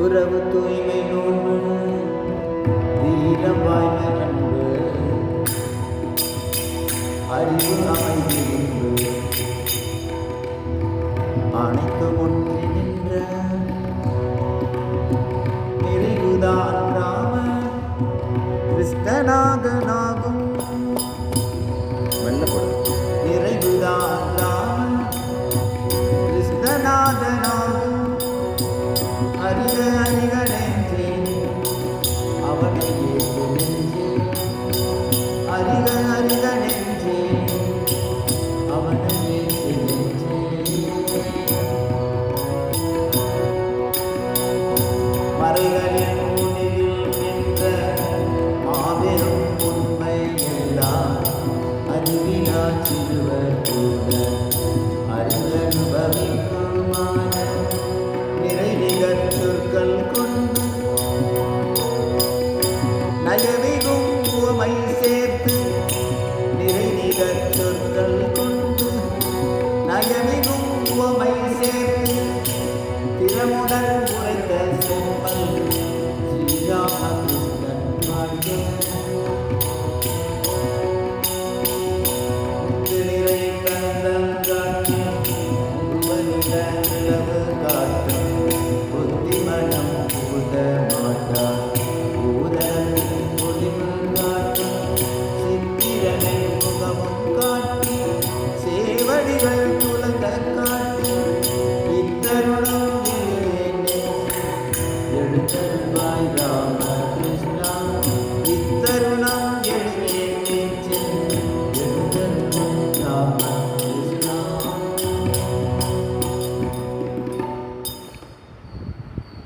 உறவு தூய்மை நோன்பு வீரம் வாய்மை அன்பு அறிவு அமைதி মানিক মন্ডল கற்றற்கள் கொண்டு நயமிகும் உவமை சேர்த்து திறமுடன் உரைத்த செம்பல் ஸ்ரீராமகிருஷ்ணன் வாழ்க்கை நிறை கந்தன் காட்சி உவனிட நிலவு Rama